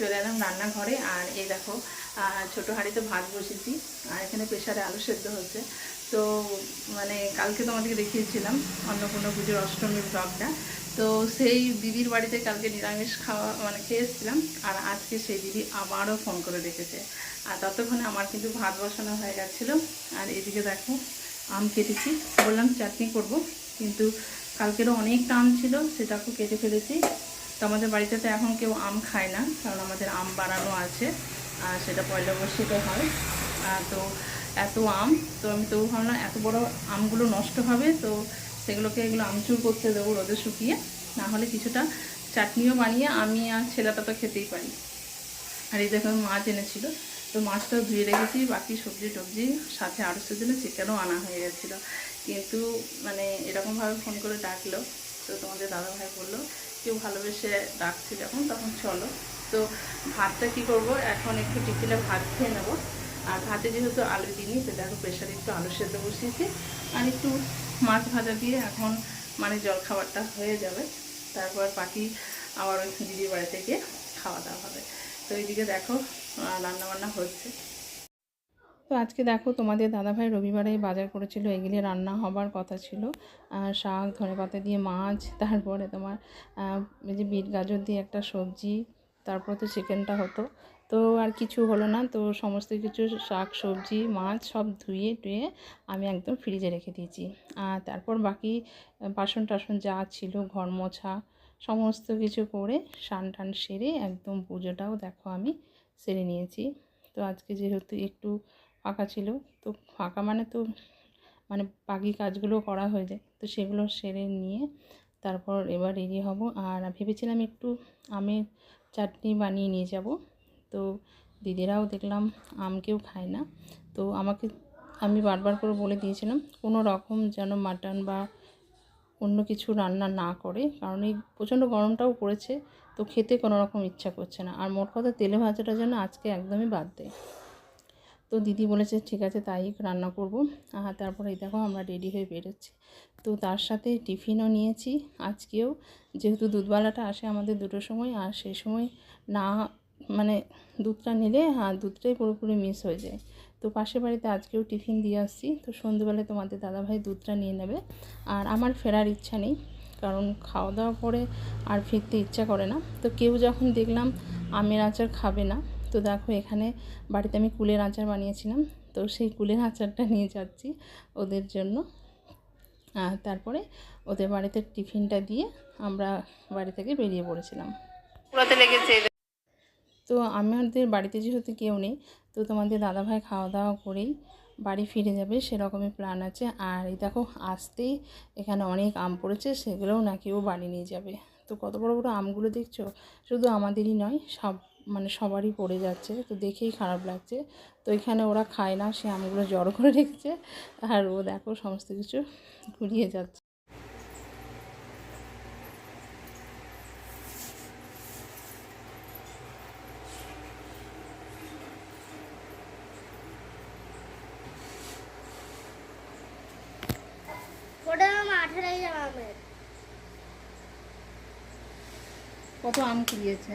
চলে এলাম রান্নাঘরে, আর এই দেখো ছোট হাঁড়িতে ভাত বসেছি, আর এখানে প্রেশারে আলু সেদ্ধ হচ্ছে তো মানে কালকে তোমাদেরকে দেখিয়েছিলাম, অন্নপূর্ণা পুজোর অষ্টমীর ব্লগটা। তো সেই দিদির বাড়িতে কালকে নিরামিষ খাওয়া মানে খেয়ে এসেছিলাম আর আজকে সেই দিদি আবারও ফোন করে ডেকেছে আর ততক্ষণে আমার কিন্তু ভাত বসানো হয়ে গেছিল, আর এদিকে দেখো, আম কেটেছি। বললাম, চাটনি করব, কিন্তু কালকেরও অনেকটা আম ছিল, সেটাকেও কেটে ফেলেছি। তো আমাদের বাড়িতে তো এখন কেউ আম খায় না, কারণ আমাদের আম বাড়ানো আছে, আর সেটা পয়লা বর্ষিতে হয়। তো এত আম, তো আমি তবু ভাবলাম এত বড় আমগুলো নষ্ট হবে, তো সেগুলোকে এগুলো আমচুর করতে দেবো রোদে শুকিয়ে। না হলে কিছুটা চাটনিও বানিয়ে আমি আর ছেলেটা তো খেতেই পারি। আর এই দেখো মাছ এনেছিল, তো মাছটাও ধুয়ে রেখেছি, বাকি সবজি টবজি সাথে আরও জন্য চিকেনও আনা হয়ে গেছিল। কিন্তু মানে এরকমভাবে ফোন করে ডাকলো, তো তোমাদের দাদাভাই বলল কেউ ভালোবেসে ডাকছে যখন, তখন চলো। তো ভাতটা কি করব? এখন একটু টিফিনে ভাত খেয়ে নেব। আর ভাতে যেহেতু আলু দিইনি, তো দেখো প্রেশারে একটু আলু সেদ্ধ বসিয়েছি। আর একটু মাছ ভাজা দিয়ে এখন মানে জল খাবারটা হয়ে যাবে। তারপর বাকি আবার ওই দিদির বাড়িতে গিয়ে খাওয়া দাওয়া হবে। তো এইদিকে দেখো রান্না বান্না হচ্ছে। তো আজকে দেখো তোমাদের দাদাভাই রবিবারে বাজার করেছিল, এগুলি রান্না হবার কথা ছিল। শাক ধনে পাতা দিয়ে মাছ, তারপরে তোমার যে বিট গাজর দিয়ে একটা সবজি, তারপর তো চিকেনটা হতো। তো আর কিছু হলো না, তো সমস্ত কিছু শাক, সবজি, মাছ সব ধুয়ে টুয়ে আমি একদম ফ্রিজে রেখে দিয়েছি। আর তারপর বাকি বাসন টাসন যা ছিল, ঘর মোছা, সমস্ত কিছু করে স্নান টান সেরে একদম পুজোটাও দেখো আমি সেরে নিয়েছি। তো আজকে যেহেতু একটু ফাঁকা ছিল। তো ফাঁকা মানে তো মানে বাকি কাজগুলো করা হয়ে যায়। তো সেগুলো সেরে নিয়ে তারপর এবার রেডি হব। আর ভেবেছিলাম একটু আমের চাটনি বানিয়ে নিয়ে যাব। তো দিদিরাও দেখলাম আম কেউ খায় না। তো আমাকে আমি বারবার করে বলে দিয়েছিলাম, কোনো রকম যেন মাটন বা অন্য কিছু রান্না না করে। কারণ এই প্রচণ্ড গরমটাও পড়েছে, তো খেতে কোনো রকম ইচ্ছা করছে না। আর মোট কথা তেলে ভাজাটা যেন আজকে একদমই বাদ দেয়। তো দিদি বলেছে, ঠিক আছে, তাই রান্না করব। আর তারপরে দেখো আমরা রেডি হয়ে বেরোচ্ছি। তো তার সাথে টিফিনও নিয়েছি। আজকেও যেহেতু দুধওয়ালাটা আসে আমাদের দুটোর সময়, আর সেই সময় না মানে দুধটা নিলে হ্যাঁ দুধটাই পুরোপুরি মিস হয়ে যায়। তো পাশের বাড়িতে আজকেও টিফিন দিয়ে আসছি। তো সন্ধ্যেবেলায় তোমাদের দাদাভাই দুধটা নিয়ে নেবে। আর আমার ফেরার ইচ্ছা নেই, কারণ খাওয়া দাওয়া করে আর ফিরতে ইচ্ছা করে না। তো কেউ যখন দেখলাম আমের আচার খাবে না তো দেখো এখানে বাড়িতে আমি কুলের আচার বানিয়েছিলাম। তো সেই কুলের আচারটা নিয়ে যাচ্ছি ওদের জন্য। আর তারপরে ওদের বাড়িতে টিফিনটা দিয়ে আমরা বাড়ি থেকে বেরিয়ে পড়েছিলাম। লেগেছে তো আমাদের বাড়িতে যেহেতু কেউ নেই তো তোমাদের দাদাভাই খাওয়া দাওয়া করেই বাড়ি ফিরে যাবে সেরকমই প্ল্যান আছে। আর এই দেখো আসতেই এখানে অনেক আম পড়েছে সেগুলোও নাকি ও বাড়ি নিয়ে যাবে। তো কত বড় বড় আমগুলো দেখছ? শুধু আমাদেরই নয় সব মানে সবারই পড়ে যাচ্ছে তো দেখেই খারাপ লাগছে। তো এখানে ওরা খায় না সে আমগুলো জড়ো করে রেখেছে আর ও দেখো সমস্ত কিছু ঘুরিয়ে যাচ্ছে। কত আম কুড়িয়েছে?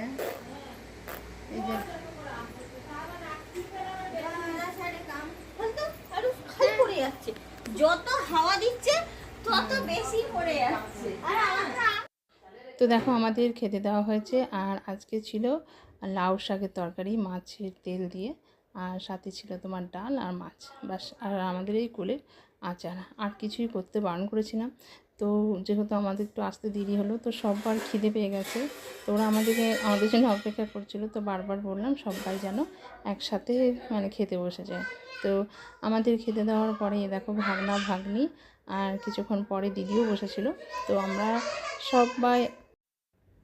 তো দেখো আমাদের খেতে দেওয়া হয়েছে, আর আজকে ছিল লাউ শাকের তরকারি, মাছের তেল দিয়ে, আর সাথে ছিল তোমার ডাল আর মাছ। বাস আর আমাদের এই কোলের আচার। আর কিছুই করতে বারণ করেছিলাম। তো যেহেতু আমাদের একটু আসতে দেরি হলো, তো সববার খিদে পেয়ে গেছে। তো ওরা আমাদেরকে, আমাদের জন্য অপেক্ষা করছিল, তো বারবার বললাম সবাই যেন একসাথে মানে খেতে বসে যায়। তো আমাদের খেতে দেওয়ার পরে দেখো ভাগনা, ভাগ্নি আর কিছুক্ষণ পরে দিদিও বসেছিল। তো আমরা সবাই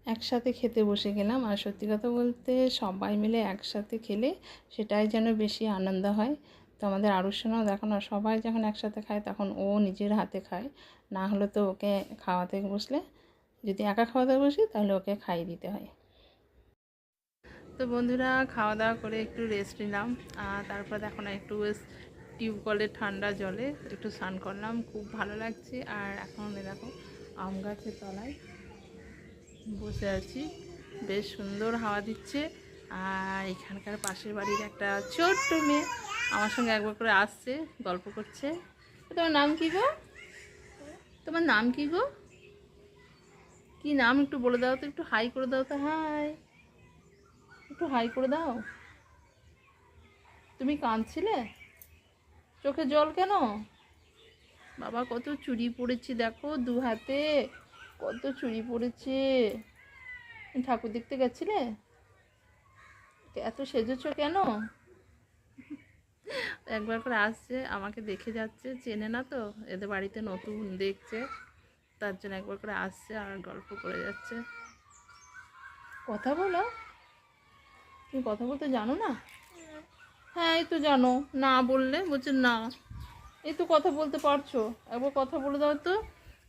একসাথে খেতে বসে গেলাম আর সত্যি কথা বলতে সবাই মিলে একসাথে খেলে সেটাই যেন বেশি আনন্দ হয়। তো আমাদের আরুষনাও দেখো না, সবাই যখন একসাথে খায় তখন ও নিজের হাতে খায়। না হলে তো ওকে খাওয়াতে বসলে, যদি একা খাওয়াতে বসি তাহলে ওকে খাইয়ে দিতে হয়। তো বন্ধুরা খাওয়া দাওয়া করে একটু রেস্ট নিলাম। আর তারপর দেখো না, একটু টিউব কলের ঠান্ডা জলে একটু স্নান করলাম। খুব ভালো লাগছে। আর এখন দেখো, আম গাছের তলায় বসে আছি। বেশ সুন্দর হাওয়া দিচ্ছে। আর এখানকার পাশের বাড়ির একটা ছোট্ট মেয়ে আমার সঙ্গে একবার করে আসছে, গল্প করছে। তোমার নাম কি গো? তোমার নাম কি গো? কি নাম একটু বলে দাও তো, একটু হাই করে দাও তো, হাই। একটু হাই করে দাও। তুমি কাঁদছিলে? চোখে জল কেন? বাবা, কত চুরি পড়েছি, দেখো, দু হাতে। কত চুরি পড়েছে। ঠাকুর দেখতে গেছিলে? এত সেজেছ কেন? একবার করে আসছে, আমাকে দেখে যাচ্ছে, চেনে না তো, এদের বাড়িতে নতুন দেখছে, তার জন্য একবার করে আসছে আর গল্প করে যাচ্ছে। কথা বলো। তুমি কথা বলতে জানো না? হ্যাঁ এই তো জানো, না বললে, বলছে না। এই তো কথা বলতে পারছ, একবার কথা বলে দাও তো।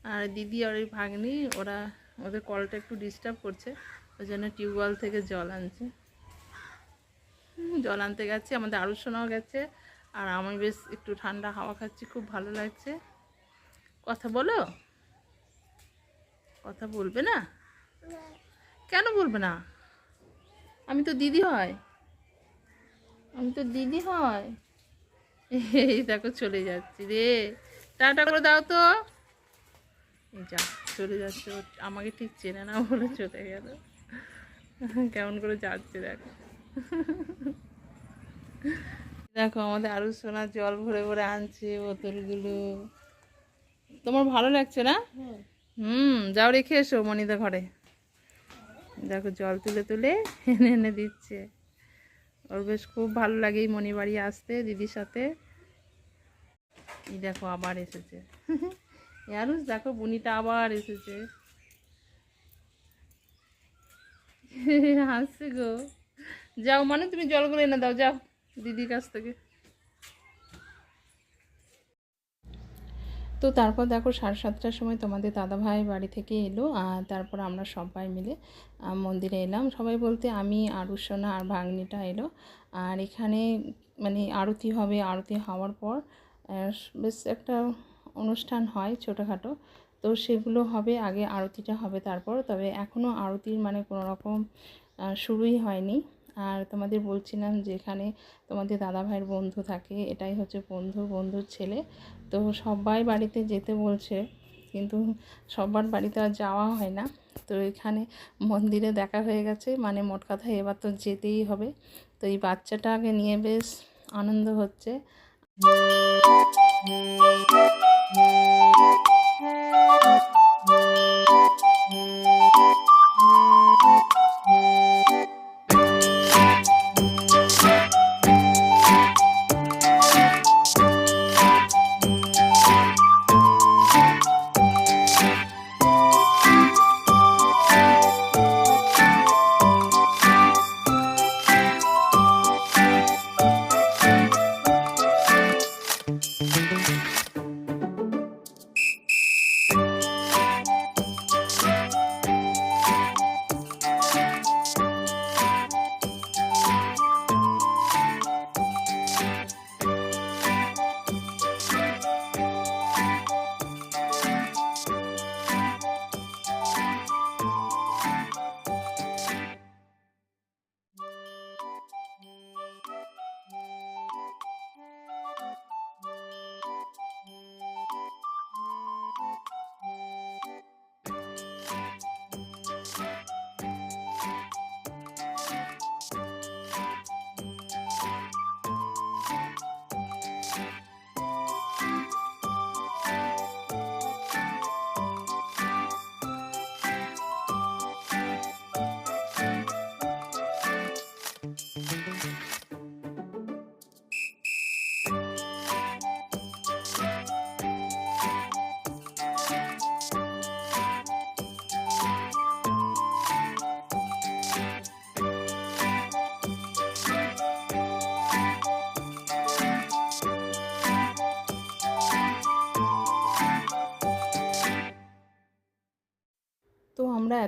আর দিদি আর ওই ভাগ্নি, ওরা ওদের কলটা একটু ডিস্টার্ব করছে, ওই জন্য টিউবওয়েল থেকে জল আনছে। জল আনতে গেছে, আমাদের আরও শোনাও গেছে। আর আমি বেশ একটু ঠান্ডা হাওয়া খাচ্ছি, খুব ভালো লাগছে। কথা বলো। কথা বলবে না? কেন বলবে না? আমি তো দিদি হয়। আমি তো দিদি হয়। এই দেখো চলে যাচ্ছি রে। টাটা করে দাও তো। এই যা, চলে যাচ্ছে। আমাকে ঠিক চেনে না বলে চলে গেল। কেমন করে যাচ্ছে দেখো। দেখো আমাদের আরও সোনা জল ভরে ভরে আনছে বোতলগুলো। তোমার ভালো লাগছে না? হুম যাও রেখে এসো মনিদা ঘরে। দেখো জল তুলে তুলে এনে এনে দিচ্ছে। ওর বেশ খুব ভালো লাগে এই মনি বাড়ি আসতে দিদির সাথে। এই দেখো আবার এসেছে। ইয়ারুস দেখো বুনিটা আবার এসেছে। হাসছে গো। যাও মানে তুমি জলগুলো এনে দাও, যাও দিদির কাছ থেকে। তো তারপর দেখো সাড়ে সাতটার সময় তোমাদের দাদাভাই বাড়ি থেকে এলো, আর তারপর আমরা সবাই মিলে মন্দিরে এলাম। সবাই বলতে আমি, আরুসোনা আর ভাগ্নিটা এলো। আর এখানে মানে আরতি হবে, আরতি হওয়ার পর বেশ একটা অনুষ্ঠান হয় ছোটোখাটো। তো সেগুলো হবে, আগে আরতিটা হবে তারপর। তবে এখনও আরতির মানে কোনো রকম শুরুই হয়নি। আর তোমাদের বলছিলাম যেখানে তোমাদের দাদা ভাইয়ের বন্ধু থাকে, এটাই হচ্ছে বন্ধু, বন্ধুর ছেলে। তো সবাই বাড়িতে যেতে বলছে, কিন্তু সবার বাড়িতে আর যাওয়া হয় না। তো এখানে মন্দিরে দেখা হয়ে গেছে মানে মোট কথা এবার তো যেতেই হবে। তো এই বাচ্চাটাকে নিয়ে বেশ আনন্দ হচ্ছে।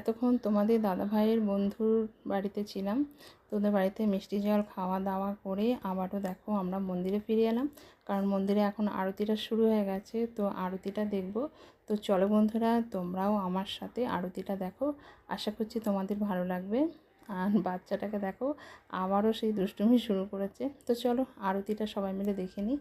এতক্ষণ তোমাদের দাদা ভাইয়ের বন্ধুর বাড়িতে ছিলাম। তোদের বাড়িতে মিষ্টি জল খাওয়া দাওয়া করে আবারও দেখো আমরা মন্দিরে ফিরে এলাম। কারণ মন্দিরে এখন আরতিটা শুরু হয়ে গেছে, তো আরতিটা দেখব। তো চলো বন্ধুরা, তোমরাও আমার সাথে আরতিটা দেখো। আশা করছি তোমাদের ভালো লাগবে। আর বাচ্চাটাকে দেখো, আবারও সেই দুষ্টুমি শুরু করেছে। তো চলো আরতিটা সবাই মিলে দেখে নিই।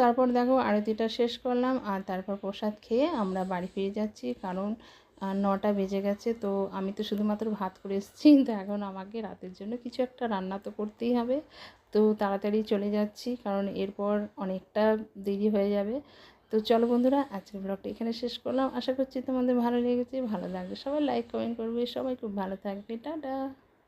তারপর দেখো আরতিটা শেষ করলাম, আর তারপর প্রসাদ খেয়ে আমরা বাড়ি ফিরে যাচ্ছি, কারণ নটা বেজে গেছে, তো আমি তো শুধুমাত্র ভাত করে এসেছি, তো এখন আমাকে রাতের জন্য কিছু একটা রান্না তো করতেই হবে, তো তাড়াতাড়ি চলে যাচ্ছি, কারণ এরপর অনেকটা দেরি হয়ে যাবে, তো চলো বন্ধুরা, আজকের ব্লগটা এখানে শেষ করলাম, আশা করছি তোমাদের ভালো লেগেছে, ভালো লাগবে সবাই লাইক কমেন্ট করবে, সবাই খুব ভালো থাকবে, টাটা!